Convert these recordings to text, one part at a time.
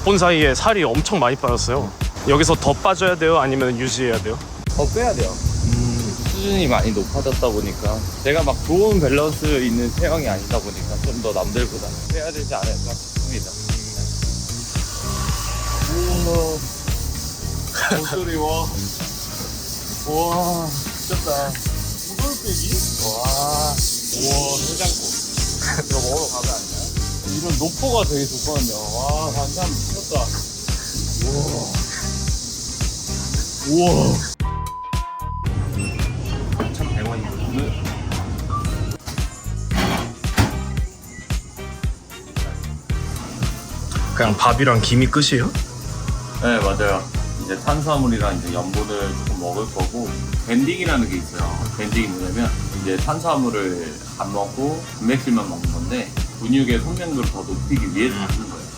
못 본 사이에 살이 엄청 많이 빠졌어요. 여기서 더 빠져야 돼요? 아니면 유지해야 돼요? 더 빼야 돼요. 수준이 많이 높아졌다 보니까 제가 막 좋은 밸런스 있는 체형이 아니다 보니까 좀 더 남들보다 빼야 되지 않을까 싶습니다. 우와, 목소리 와, 와, 미쳤다. 우돌빼기? 와, 우와, 해장국. 이거 먹으러 가면 안 돼요? 이런 노포가 되게 좋거든요. 와, 반찬 미쳤다. 우와. 우와. 1,100원이거든요. 그냥 밥이랑 김이 끝이에요? 네 맞아요 이제 탄수화물이랑 이제 염분을 조금 먹을 거고 밴딩이라는 게 있어요 밴딩이 뭐냐면 이제 탄수화물을 안 먹고 단백질만 먹는 건데 근육의 성장도를 더 높이기 위해서 하는 거예요.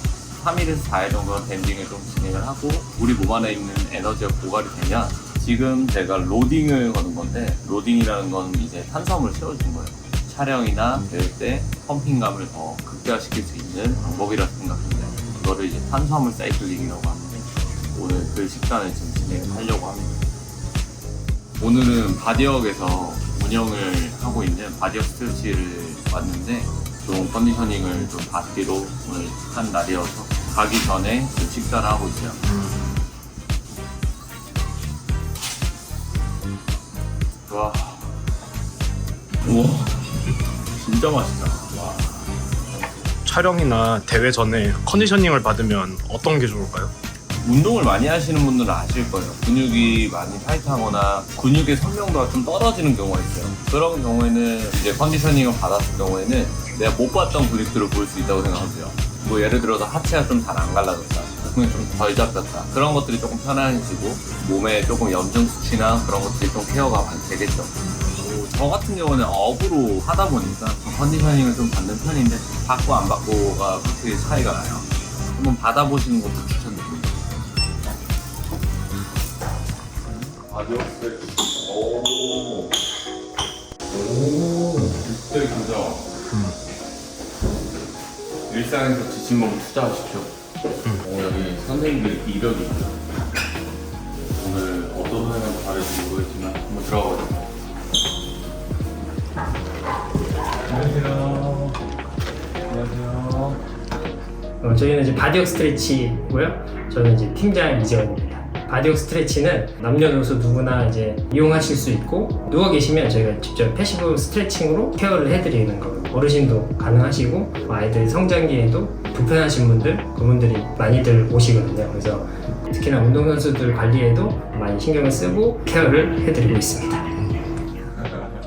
3일에서 4일 정도 밴딩을 좀 진행을 하고 우리 몸 안에 있는 에너지가 고갈이 되면 지금 제가 로딩을 거는 건데 로딩이라는 건 이제 탄수화물을 채워주는 거예요. 촬영이나 대회 때 펌핑감을 더 극대화시킬 수 있는 방법이라 생각합니다. 그거를 이제 탄수화물 사이클링이라고 하는데 오늘 그 식단을 지금 진행을 하려고 합니다. 오늘은 바디역에서 운영을 하고 있는 바디역 스트레치를 왔는데 좋은 컨디셔닝을 좀 받기로 오늘 한 날이어서 가기 전에 좀 식사를 하고 있어요. 와, 우와, 진짜 맛있다. 와. 촬영이나 대회 전에 컨디셔닝을 받으면 어떤 게 좋을까요? 운동을 많이 하시는 분들은 아실 거예요. 근육이 많이 타이트하거나 근육의 선명도가 좀 떨어지는 경우가 있어요. 그런 경우에는 이제 컨디셔닝을 받았을 경우에는 내가 못 봤던 근육들을 볼 수 있다고 생각하세요. 뭐 예를 들어서 하체가 좀 잘 안 갈라졌다. 등이 좀 덜 잡혔다. 그런 것들이 조금 편안해지고 몸에 조금 염증 수치나 그런 것들이 좀 케어가 많이 되겠죠. 뭐저 같은 경우는 업으로 하다 보니까 좀 컨디셔닝을 좀 받는 편인데 받고 안 받고가 확실히 차이가 나요. 한번 받아보시는 것도 추천드립니다. 아디오스 오. 오. 되게 좋죠. 일상에서 지친 몸 투자하십시오. 오, 여기 선생님들 이력이 있죠. 오늘 어떤 선생님한테 다를지 모르겠지만 한번 들어가 보죠. 안녕하세요. 안녕하세요. 어, 저희는 이제 바디옥 스트레치고요. 저는 이제 팀장 이재원입니다. 바디옥 스트레치는 남녀노소 누구나 이제 이용하실 수 있고 누워 계시면 저희가 직접 패시브 스트레칭으로 케어를 해드리는 거예요. 어르신도 가능하시고 뭐 아이들 성장기에도 불편하신 분들 그분들이 많이들 오시거든요. 그래서 특히나 운동선수들 관리에도 많이 신경을 쓰고 케어를 해드리고 있습니다.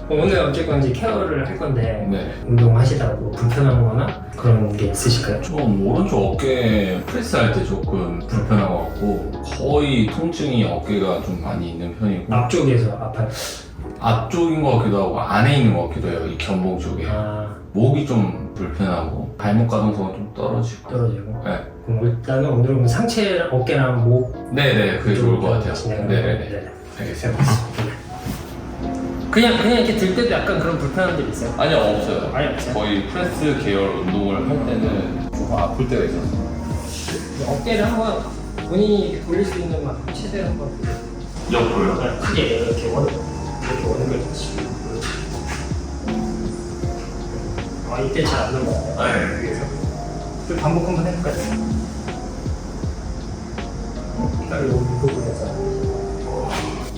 오늘 어쨌건 이제 케어를 할 건데 네. 운동하시다가 뭐 불편한 거나 그런 게 있으실까요? 좀 오른쪽 어깨 프레스 할 때 조금 불편한 것 같고 거의 통증이 어깨가 좀 많이 있는 편이고 앞쪽에서 아파요. 앞쪽인 것 같기도 하고 안에 있는 것 같기도 해요 이 견봉 쪽에 아, 목이 좀 불편하고 발목 가동성은 좀 떨어지고 떨어지고. 네. 그럼 일단은 오늘은 상체, 어깨랑 목 네네 그게 좋을 것 같아요 네네네 네. 알겠습니다 그냥 그냥 이렇게 들 때도 약간 그런 불편한 점 있어요? 아니요 없어요 아예 없어요. 거의 프레스 계열 운동을 할 때는 좀 아플 때가 있어서 어깨를 한번 본인이 돌릴 수 있는 만 치세요 한번. 옆으로요? 네, 크게 이렇게 원 이렇게 원을 그리시고. 아 이때 잘 안 넘어가요. 네 그래서 좀 반복 한번 해볼까요? 딱이 부분에서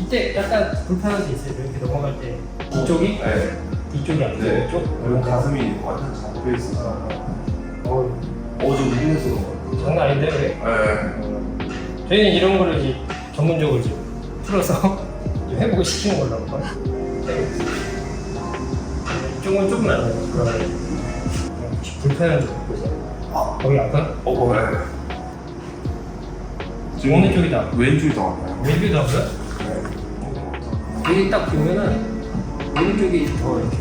이때 약간 불편한 게 있어요. 이렇게 넘어갈 때 뒤쪽이 네. 뒤쪽이 아니고 네. 이쪽 그리고 가슴이 완전 잡혀 있어서 어, 어좀 힘내서 그런 같아요 장난 아닌데 그래? 네. 저희는 이런 거를 이제 전문적으로 지금 풀어서 좀 회복을 시키는 걸로 한번 해보겠습니다. 이쪽은 조금 안 돼요. 그러면 불편한 점 보세요. 거기 아파? 어, 어, 네. 어느 쪽이 다? 왼쪽이 더 아파요. 왼쪽이 다 아파요? 여기 딱 보면은 왼쪽이 더 이렇게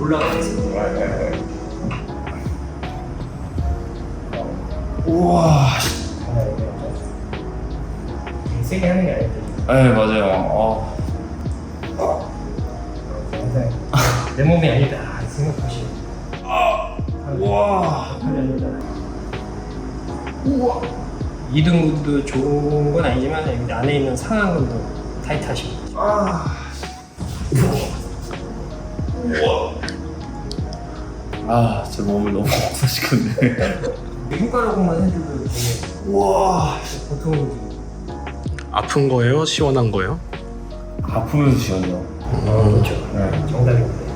올라가 있어요. 우와. 세게 하는 게 아닌데. 네 맞아요. 어. 항상 내 몸이 아니다 생각하시고 우와. 우와. 2등분도 좋은 건 아니지만 여기 안에 있는 상하근도 타이트하시고 아, 제 몸을 너무 없어지겠네. 손가락만 해줘도 되게 우와. 보통 아픈 거예요? 시원한 거예요? 아프면서 시원해요. 어, 그렇죠 네. 정답인데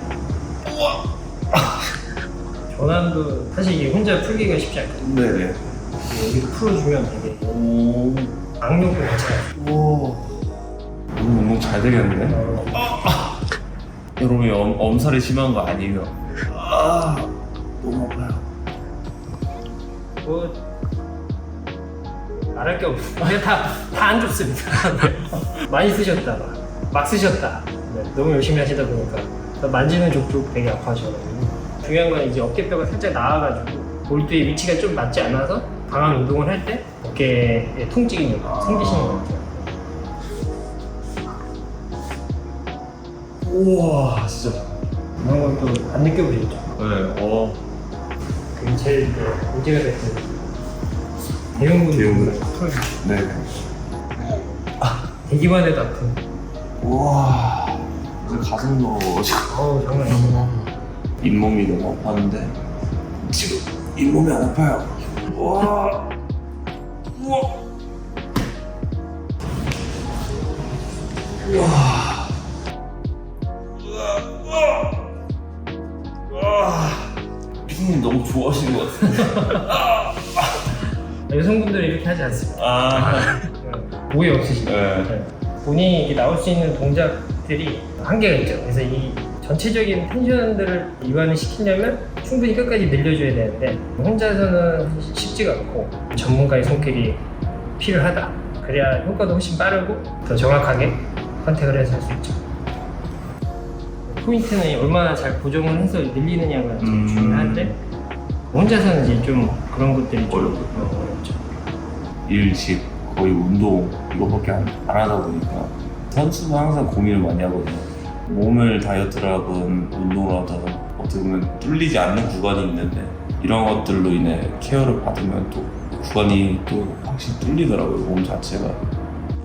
전환도 사실 이게 혼자 풀기가 쉽지 않거든요 네네. 여기를 풀어주면 되게 오. 악력도 괜찮아요 오. 너무 운동 잘 되겠는데? 어, 여러분이 엄, 엄살이 심한 거 아니에요? 아, 너무 아파요. 뭐 말할 게 없어 그냥 다다 안 좋습니다. 많이 쓰셨다. 막 쓰셨다. 네, 너무 열심히 하시다 보니까 만지는 족족 되게 아파하셔가지고. 중요한 건 이제 어깨뼈가 살짝 나와가지고 볼트의 위치가 좀 맞지 않아서 강한 운동을 할 때 어깨에 통증이 좀 생기시는 것 같아요 우와, 진짜. 그런 건 또 안 느껴보셨죠? 네, 어. 그게 제일 이제 문제가 됐던 대형근. 부분을 풀어주시고 네. 대기만 해도 아픈 우와. 이제 가슴도 어우 장난 아니에요 잇몸이 너무 아팠는데 지금 잇몸이 안 아파요. 우와. 우와. 우와. 좋아하시는 것 같아요. 여성분들은 이렇게 하지 않습니다 아. 오해 없으시죠? 네. 네. 본인이 이렇게 나올 수 있는 동작들이 한계가 있죠. 그래서 이 전체적인 텐션들을 이완을 시키려면 충분히 끝까지 늘려줘야 되는데 혼자서는 쉽지가 않고 전문가의 손길이 필요하다. 그래야 효과도 훨씬 빠르고 더 정확하게 선택을 해서 할 수 있죠. 포인트는 얼마나 잘 고정을 해서 늘리느냐가 제일 음. 중요한데 혼자서는 이제 좀 그런 것들이 좀 어렵죠. 어렵죠. 일, 집, 거의 운동 이거밖에 안, 안 하다 보니까 선수는 항상 고민을 많이 하거든요. 몸을 다이어트를 하든 운동을 하든 어떻게 보면 뚫리지 않는 구간이 있는데 이런 것들로 인해 케어를 받으면 또 구간이 또 확실히 뚫리더라고요 몸 자체가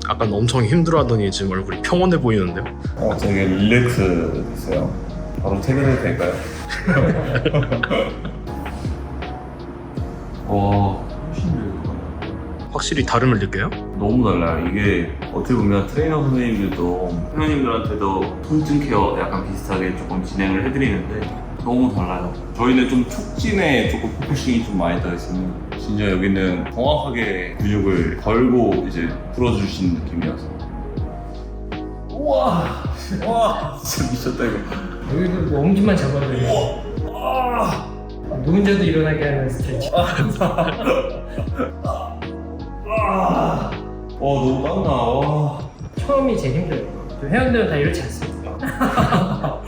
아까 엄청 힘들어하더니 지금 얼굴이 평온해 보이는데요? 어 되게 릴렉스 됐어요 바로 퇴근해도 될까요? 와 훨씬 좋아요 확실히 다름을 느껴요? 너무 달라요. 이게 어떻게 보면 트레이너 선생님들도 회원님들한테도 통증 케어 약간 비슷하게 조금 진행을 해드리는데 너무 달라요. 저희는 좀 촉진에 조금 포커싱이 좀 많이 더 있으면 진짜 여기는 정확하게 근육을 걸고 이제 풀어주시는 느낌이어서. 우와! 와! 진짜 미쳤다 이거. 여기도 뭐 엄지만 잡아도 누 운 자도 일어나게 하는 스트레칭. 와 너무 땀나. 와. 처음이 제일 힘들어요. 또 회원들은 다 이렇지 않습니다.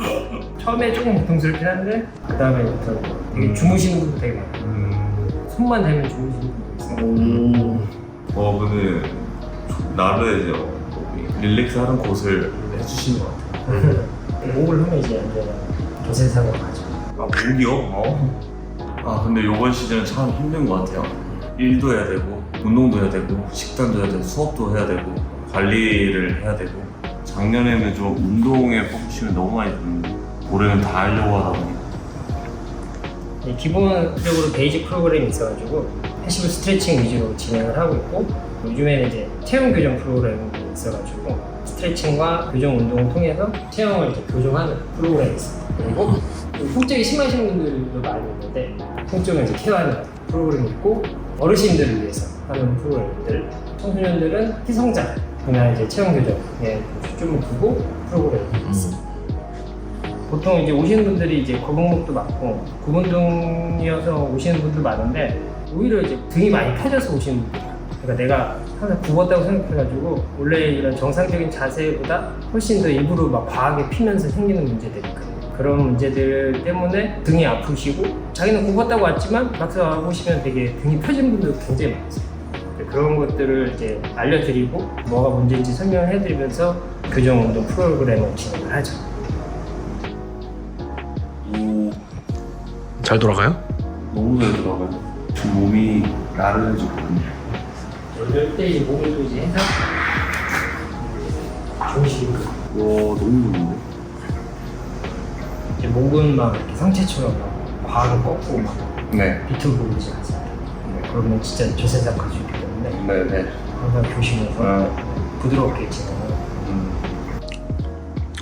처음에 조금 고통스럽긴 한데 그 다음에 부터 되게 주무시는 분도 되게 많아요. 음. 손만 대면 주무시는 분도 있어요. 어 근데 나르죠 릴렉스 하는 곳을 해주시는 것 같아요. 목을 하면 이제 언제나 조세상으로 가죠. 아 목이요? 어? 아 근데 이번 시즌은 참 힘든 것 같아요. 일도 해야 되고 운동도 해야 되고 식단도 해야 되고 수업도 해야 되고 관리를 해야 되고. 작년에는 좀 운동에 포커싱을 너무 많이 줬는데 올해는 다 하려고 하다 보니까. 이 기본적으로 베이직 프로그램이 있어가지고 패시브 스트레칭 위주로 진행을 하고 있고 요즘에는 이제 체형 교정 프로그램이 있어가지고 스트레칭과 교정 운동을 통해서 체형을 이제 교정하는 프로그램이 있습니다. 그리고 통증이 심하신 분들도 많이 있는데 통증을 이제 케어하는 프로그램이 있고 어르신들을 위해서 하는 프로그램들 청소년들은 희성장 그냥 이제 체형 교정에 초점을 두고 프로그램이 있습니다. 보통 이제 오시는 분들이 이제 거북목도 많고 구분등이어서 오시는 분들 많은데 오히려 이제 등이 많이 펴져서 오시는 분들. 그러니까 내가 항상 굽었다고 생각해가지고 원래 이런 정상적인 자세보다 훨씬 더 일부러 막 과하게 피면서 생기는 문제들이 있거든요 그런 문제들 때문에 등이 아프시고 자기는 굽었다고 왔지만 막상 와보시면 되게 등이 펴진 분들 굉장히 많으세요. 그런 것들을 이제 알려드리고 뭐가 문제인지 설명을 해드리면서 교정 운동 프로그램을 진행을 하죠. 오 잘 돌아가요? 너무 잘저 몸이 나르해졌거든요. 이럴 때 이제 몸을 또 이제 해서 중심 와 너무 좋은데? 목은 막 이렇게 상체처럼 막 과하게 꺾고 막 네. 비틀고 그러지 않습니다. 그러면 진짜 저세상 갈 수 있기 때문에 네 네. 항상 조심해서 아. 부드럽게 진행을 음.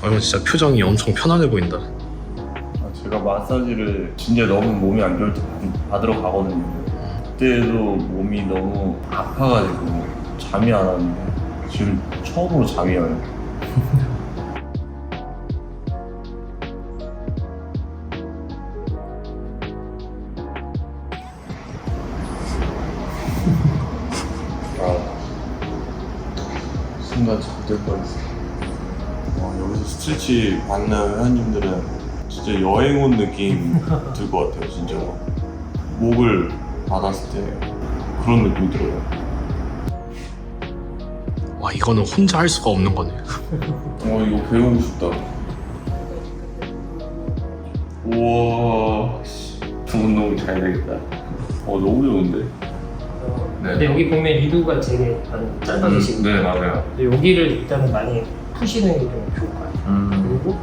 아 진짜 표정이 엄청 편안해 보인다. 아, 제가 마사지를 진짜 너무 몸이 안 좋을 때 받- 받으러 가거든요. 그때도 몸이 너무 아파가지고 잠이 안 왔는데 지금 처음으로 잠이 와요. 순간 잠들 뻔했어. 어, 여기서 스트레치 받는 회원님들은 진짜 여행 온 느낌 들 것 같아요, 진짜로. 목을 받았을 때 그런 느낌이 들어요. 와 이거는 혼자 할 수가 없는 거네. 어, 이거 배우고 싶다. 우와, 씨. 운동 잘 되겠다. 어, 너무 좋은데? 네. 근데 여기 보면 되게 많이 짧아지시고 네 맞아요. 여기를 일단은 많이 푸시는 게 좀 좋을 것 같아요. 음. 그리고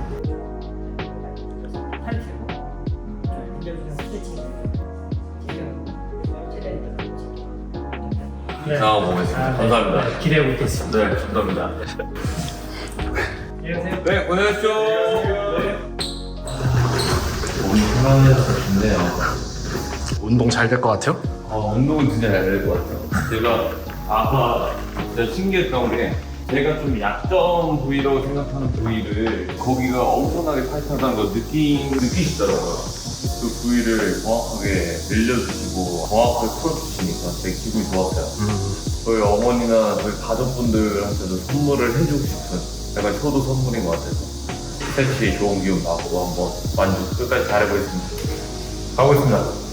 네. 상황 보겠습니다. 감사합니다. 네, 기대하고 있겠습니다. 네 감사합니다. 안녕하세요. 네 고생하십시오. 몸이 편안해졌는데요. 운동 잘 될 것 같아요? 어, 운동은 진짜 잘 될 것 같아요. 제가 아까 진짜 신기했던 게 제가 좀 약점 부위라고 생각하는 부위를 거기가 엄청나게 타이트하다는 걸 느끼, 느끼시더라고요. 그 부위를 정확하게 늘려주시고 정확하게 풀어주시니까 되게 기분이 좋았어요. 저희 어머니나 저희 가족분들한테도 선물을 해주고 싶은 약간 효도 선물인 것 같아서 스트레치 좋은 기운 받고 한번 만족 끝까지 잘해보겠습니다. 가보겠습니다.